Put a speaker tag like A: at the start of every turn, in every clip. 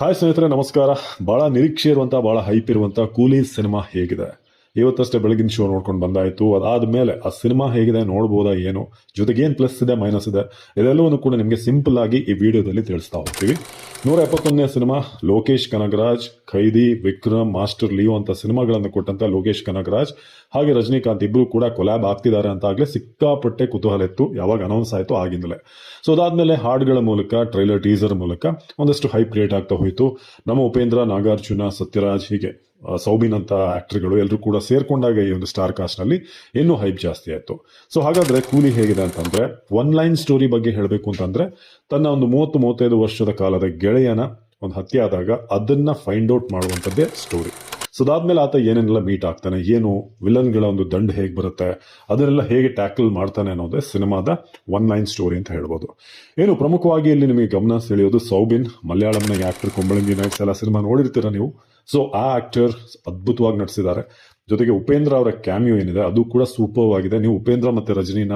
A: Hi ಸ್ನೇಹಿತರೆ ನಮಸ್ಕಾರ. ಬಹಳ ನಿರೀಕ್ಷೆ ಇರುವಂಥ ಬಹಳ ಹೈಪ್ ಇರುವಂತ ಕೂಲಿ ಸಿನಿಮಾ ಹೇಗಿದೆ? ಇವತ್ತಷ್ಟೇ ಬೆಳಗಿನ ಶೋ ನೋಡ್ಕೊಂಡು ಬಂದಾಯಿತು. ಅದಾದ ಮೇಲೆ ಆ ಸಿನಿಮಾ ಹೇಗಿದೆ, ನೋಡ್ಬೋದಾ, ಏನು? ಜೊತೆಗೆ ಏನು ಪ್ಲಸ್ ಇದೆ ಮೈನಸ್ ಇದೆ? ಇದೆಲ್ಲವನ್ನು ಕೂಡ ನಿಮಗೆ ಸಿಂಪಲ್ ಆಗಿ ಈ ವಿಡಿಯೋದಲ್ಲಿ ತಿಳಿಸ್ತಾ ಹೋಗ್ತೀವಿ. ನೂರ ಎಪ್ಪತ್ತೊಂದನೇ cinema, Lokesh Kanagaraj, Kaithi, Vikram, Master Leo ಅಂತ ಸಿನಿಮಾಗಳನ್ನು ಕೊಟ್ಟಂತ ಲೋಕೇಶ್ ಕನಗರಾಜ್, ಹಾಗೆ ರಜನಿಕಾಂತ್ ಇಬ್ರು ಕೂಡ ಕೊಲ್ಯಾಬ್ ಆಗ್ತಿದ್ದಾರೆ ಅಂತ ಆಗಲೇ ಸಿಕ್ಕಾಪಟ್ಟೆ ಕುತೂಹಲ ಇತ್ತು. ಯಾವಾಗ ಅನೌನ್ಸ್ ಆಯಿತು ಆಗಿಂದಲೇ. ಸೊ ಅದಾದ್ಮೇಲೆ ಹಾಡುಗಳ ಮೂಲಕ ಟ್ರೈಲರ್ ಟೀಸರ್ ಮೂಲಕ ಒಂದಷ್ಟು ಹೈಪ್ ಕ್ರಿಯೇಟ್ ಆಗ್ತಾ ಹೋಯಿತು. ನಮ್ಮ ಉಪೇಂದ್ರ, ನಾಗಾರ್ಜುನ, ಸತ್ಯರಾಜ್ ಹೀಗೆ. ಸೌಬಿನ್ ಅಂತ ಆಕ್ಟರ್ಗಳು ಎಲ್ಲರೂ ಕೂಡ ಸೇರ್ಕೊಂಡಾಗ ಈ ಒಂದು ಸ್ಟಾರ್ ಕಾಸ್ಟ್ನಲ್ಲಿ ಇನ್ನೂ ಹೈಪ್ ಜಾಸ್ತಿ ಆಯ್ತು. ಸೊ ಹಾಗಾದ್ರೆ ಕೂಲಿ ಹೇಗಿದೆ ಅಂತಂದ್ರೆ ಒನ್ ಲೈನ್ ಸ್ಟೋರಿ ಬಗ್ಗೆ ಹೇಳಬೇಕು ಅಂತಂದ್ರೆ, ತನ್ನ ಒಂದು ಮೂವತ್ತು, ಮೂವತ್ತೈದು ವರ್ಷದ ಕಾಲದ ಗೆಳೆಯನ ಒಂದು ಹತ್ಯೆ ಆದಾಗ ಅದನ್ನ ಫೈಂಡ್ ಔಟ್ ಮಾಡುವಂಥದ್ದೇ ಸ್ಟೋರಿ ಅದಾದ್ಮೇಲೆ ಆತ ಏನೇನೆಲ್ಲ ಮೀಟ್ ಆಗ್ತಾನೆ, ಏನು ವಿಲನ್ಗಳ ಒಂದು ದಂಡ ಹೇಗೆ ಬರುತ್ತೆ, ಅದನ್ನೆಲ್ಲ ಹೇಗೆ ಟ್ಯಾಕಲ್ ಮಾಡ್ತಾನೆ ಅನ್ನೋದೇ ಸಿನಿಮಾದ ಒನ್ ಲೈನ್ ಸ್ಟೋರಿ ಅಂತ ಹೇಳ್ಬೋದು. ಏನು, ಪ್ರಮುಖವಾಗಿ ಇಲ್ಲಿ ನಿಮಗೆ ಗಮನ ಸೆಳೆಯೋದು ಸೌಬಿನ್, ಮಲಯಾಳಂನ ಆಕ್ಟರ್ ಕೊಂಬಳಂಗಿ ನೈಟ್ಸ್ ಎಲ್ಲ ಸಿನಿಮಾ ನೋಡಿರ್ತೀರ ನೀವು? ಸೊ ಆ ಆಕ್ಟರ್ ಅದ್ಭುತವಾಗಿ ನಟಿಸಿದ್ದಾರೆ. ಜೊತೆಗೆ ಉಪೇಂದ್ರ ಅವರ ಕ್ಯಾಮಿಯೋ ಏನಿದೆ, ಅದು ಕೂಡ ಸೂಪರ್ ಆಗಿದೆ. ನೀವು ಉಪೇಂದ್ರ ಮತ್ತೆ ರಜನಿನ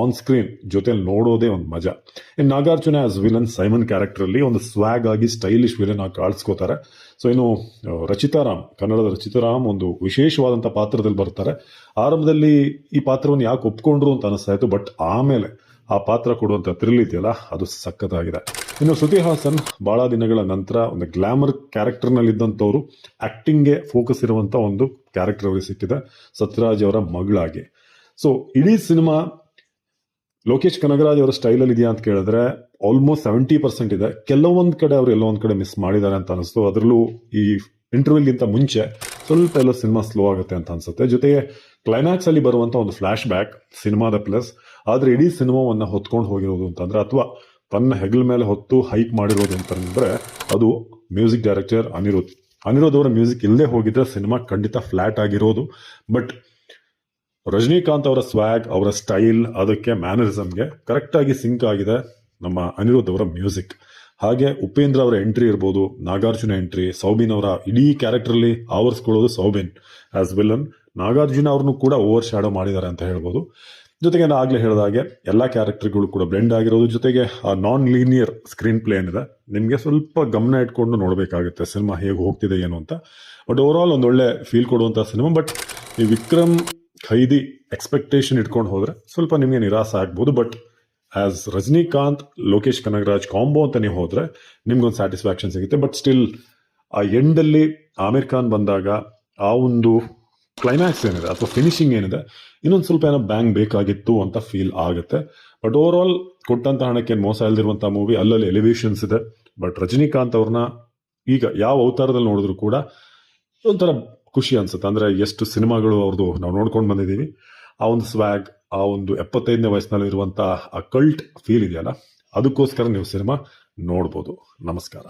A: ಆನ್ ಸ್ಕ್ರೀನ್ ಜೊತೆಲಿ ನೋಡೋದೇ ಒಂದು ಮಜಾ. ಇನ್ನು Nagarjuna as villain Simon character ಅಲ್ಲಿ ಒಂದು ಸ್ವಾಗ್ ಆಗಿ ಸ್ಟೈಲಿಶ್ ವಿಲನ್ ಆಗಿ ಕಾಣಿಸ್ಕೋತಾರೆ. ಸೊ ಇನ್ನು ರಚಿತಾರಾಮ್ ಕನ್ನಡದ ರಚಿತಾರಾಮ್ ಒಂದು ವಿಶೇಷವಾದಂಥ ಪಾತ್ರದಲ್ಲಿ ಬರ್ತಾರೆ. ಆರಂಭದಲ್ಲಿ ಈ ಪಾತ್ರವನ್ನು ಯಾಕೆ ಒಪ್ಕೊಂಡ್ರು ಅಂತ ಅನಿಸ್ತಾ ಇತ್ತು ಬಟ್ ಆಮೇಲೆ ಆ ಪಾತ್ರ ಕೊಡುವಂತ ಥ್ರಿಲ್ ಇದೆಯಲ್ಲ, ಅದು ಸಖತ್ತಾಗಿದೆ. ಇನ್ನು ಶ್ರುತಿ ಹಾಸನ್ ಬಹಳ ದಿನಗಳ ನಂತರ ಒಂದು ಗ್ಲಾಮರ್ ಕ್ಯಾರೆಕ್ಟರ್ ಆ್ಯಕ್ಟಿಂಗ್ಗೆ ಫೋಕಸ್ ಇರುವಂಥ ಒಂದು ಕ್ಯಾರೆಕ್ಟರ್ ಅವರಿಗೆ ಸಿಕ್ಕಿದೆ, ಸತ್ಯರಾಜ್ ಅವರ ಮಗಳಾಗಿ. ಸೊ ಇಡೀ ಸಿನಿಮಾ ಲೋಕೇಶ್ ಕನಗರಾಜ್ ಅವರ ಸ್ಟೈಲಲ್ಲಿ ಇದೆಯಾ ಅಂತ ಕೇಳಿದ್ರೆ ಆಲ್ಮೋಸ್ಟ್ ಸೆವೆಂಟಿ ಪರ್ಸೆಂಟ್ ಇದೆ. ಕೆಲವೊಂದು ಕಡೆ ಅವರು ಎಲ್ಲೋ ಒಂದು ಕಡೆ ಮಿಸ್ ಮಾಡಿದ್ದಾರೆ ಅಂತ ಅನಿಸ್ತು. ಅದರಲ್ಲೂ ಈ ಇಂಟರ್ವ್ಯೂಲ್ಗಿಂತ ಮುಂಚೆ ಸ್ವಲ್ಪ ಎಲ್ಲ ಸಿನಿಮಾ ಸ್ಲೋ ಆಗುತ್ತೆ ಅಂತ ಅನ್ಸುತ್ತೆ. ಜೊತೆಗೆ ಕ್ಲೈಮ್ಯಾಕ್ಸ್ ಅಲ್ಲಿ ಬರುವಂತ ಒಂದು ಫ್ಲಾಶ್ ಬ್ಯಾಕ್ ಸಿನಿಮಾದ ಪ್ಲಸ್ ಆದ್ರೆ ಇಡೀ ಸಿನಿಮಾವನ್ನ ಹೊತ್ಕೊಂಡು ಹೋಗಿರೋದು ಅಂತಂದ್ರೆ ಅಥವಾ ತನ್ನ ಹೆಗಲ ಮೇಲೆ ಹೊತ್ತು ಹೈಕ್ ಮಾಡಿರೋದು ಅಂತಂದ್ರೆ ಅದು ಮ್ಯೂಸಿಕ್ ಡೈರೆಕ್ಟರ್ ಅನಿರುದ್ಧ್. ಅನಿರುದ್ಧ್ ಅವರ ಮ್ಯೂಸಿಕ್ ಇಲ್ಲದೆ ಹೋಗಿದ್ರೆ ಸಿನಿಮಾ ಖಂಡಿತ ಫ್ಲಾಟ್ ಆಗಿರೋದು. ಬಟ್ ರಜನಿಕಾಂತ್ ಅವರ ಸ್ವ್ಯಾಗ್ ಅವರ ಸ್ಟೈಲ್ ಅದಕ್ಕೆ ಮ್ಯಾನರಿಸಮ್ಗೆ ಕರೆಕ್ಟಾಗಿ ಸಿಂಕ್ ಆಗಿದೆ ನಮ್ಮ ಅನಿರುದ್ಧ್ ಅವರ ಮ್ಯೂಸಿಕ್. ಹಾಗೆ ಉಪೇಂದ್ರ ಅವರ ಎಂಟ್ರಿ ಇರ್ಬೋದು, ನಾಗಾರ್ಜುನ ಎಂಟ್ರಿ ಸೌಬಿನ್ ಅವರ ಇಡೀ ಕ್ಯಾರೆಕ್ಟರ್ ಅಲ್ಲಿ ಆವರಿಸ್ಕೊಳ್ಳೋದು ಸೌಬಿನ್ ಆಸ್ ವಿಲನ್ ನಾಗಾರ್ಜುನ ಅವ್ರನ್ನು ಕೂಡ ಓವರ್ ಶ್ಯಾಡೋ ಮಾಡಿದ್ದಾರೆ ಅಂತ ಹೇಳ್ಬೋದು. ಜೊತೆಗೆ ನಾನು ಆಗಲೇ ಹೇಳಿದ ಹಾಗೆ ಎಲ್ಲ ಕ್ಯಾರೆಕ್ಟರ್ಗಳು ಕೂಡ ಬ್ಲೆಂಡ್ ಆಗಿರೋದು. ಜೊತೆಗೆ ಆ ನಾನ್ ಲೀನಿಯರ್ ಸ್ಕ್ರೀನ್ ಪ್ಲೇ ಏನಿದೆ, ನಿಮಗೆ ಸ್ವಲ್ಪ ಗಮನ ಇಟ್ಕೊಂಡು ನೋಡಬೇಕಾಗುತ್ತೆ ಸಿನಿಮಾ ಹೇಗೆ ಹೋಗ್ತಿದೆ ಏನು ಅಂತ. ಬಟ್ ಓವರ್ ಆಲ್ ಒಂದೊಳ್ಳೆ ಫೀಲ್ ಕೊಡುವಂಥ ಸಿನಿಮಾ ಬಟ್ ಈ ವಿಕ್ರಮ್ ಖೈದಿ ಎಕ್ಸ್ಪೆಕ್ಟೇಷನ್ ಇಟ್ಕೊಂಡು ಹೋದರೆ ಸ್ವಲ್ಪ ನಿಮಗೆ ನಿರಾಸೆ ಆಗ್ಬೋದು. But as Rajinikanth, Lokesh Kanagaraj combo ಅಂತ ನೀವು ಹೋದರೆ ನಿಮ್ಗೊಂದು ಸ್ಯಾಟಿಸ್ಫ್ಯಾಕ್ಷನ್ ಸಿಗುತ್ತೆ. ಬಟ್ ಸ್ಟಿಲ್ ಆ ಎಂಡಲ್ಲಿ ಆಮಿರ್ ಖಾನ್ ಬಂದಾಗ ಆ ಒಂದು ಕ್ಲೈಮ್ಯಾಕ್ಸ್ ಏನಿದೆ ಅಥವಾ ಫಿನಿಶಿಂಗ್ ಏನಿದೆ, ಇನ್ನೊಂದು ಸ್ವಲ್ಪ ಏನೋ ಬ್ಯಾಂಗ್ ಬೇಕಾಗಿತ್ತು ಅಂತ ಫೀಲ್ ಆಗುತ್ತೆ. ಬಟ್ ಓವರ್ ಆಲ್ ಕೊಟ್ಟಂತ ಹಣಕ್ಕೆ ಮೋಸ ಇಲ್ದಿರುವಂತಹ ಮೂವಿ ಅಲ್ಲಲ್ಲಿ ಎಲಿವೇಶನ್ಸ್ ಇದೆ. ಬಟ್ ರಜನಿಕಾಂತ್ ಅವ್ರನ್ನ ಈಗ ಯಾವ ಅವತಾರದಲ್ಲಿ ನೋಡಿದ್ರು ಕೂಡ ಒಂಥರ ಖುಷಿ ಅನ್ಸುತ್ತೆ. ಅಂದ್ರೆ ಎಷ್ಟು ಸಿನಿಮಾಗಳು ಅವ್ರದ್ದು ನಾವು ನೋಡ್ಕೊಂಡು ಬಂದಿದ್ದೀವಿ. ಆ ಒಂದು ಸ್ವ್ಯಾಗ್ ಆ ಒಂದು ಎಪ್ಪತ್ತೈದನೇ ವಯಸ್ಸಿನಲ್ಲಿ ಇರುವಂತಹ ಆ ಕಲ್ಟ್ ಫೀಲ್ ಇದೆಯಲ್ಲ, ಅದಕ್ಕೋಸ್ಕರ ನೀವು ಸಿನಿಮಾ ನೋಡ್ಬೋದು. ನಮಸ್ಕಾರ.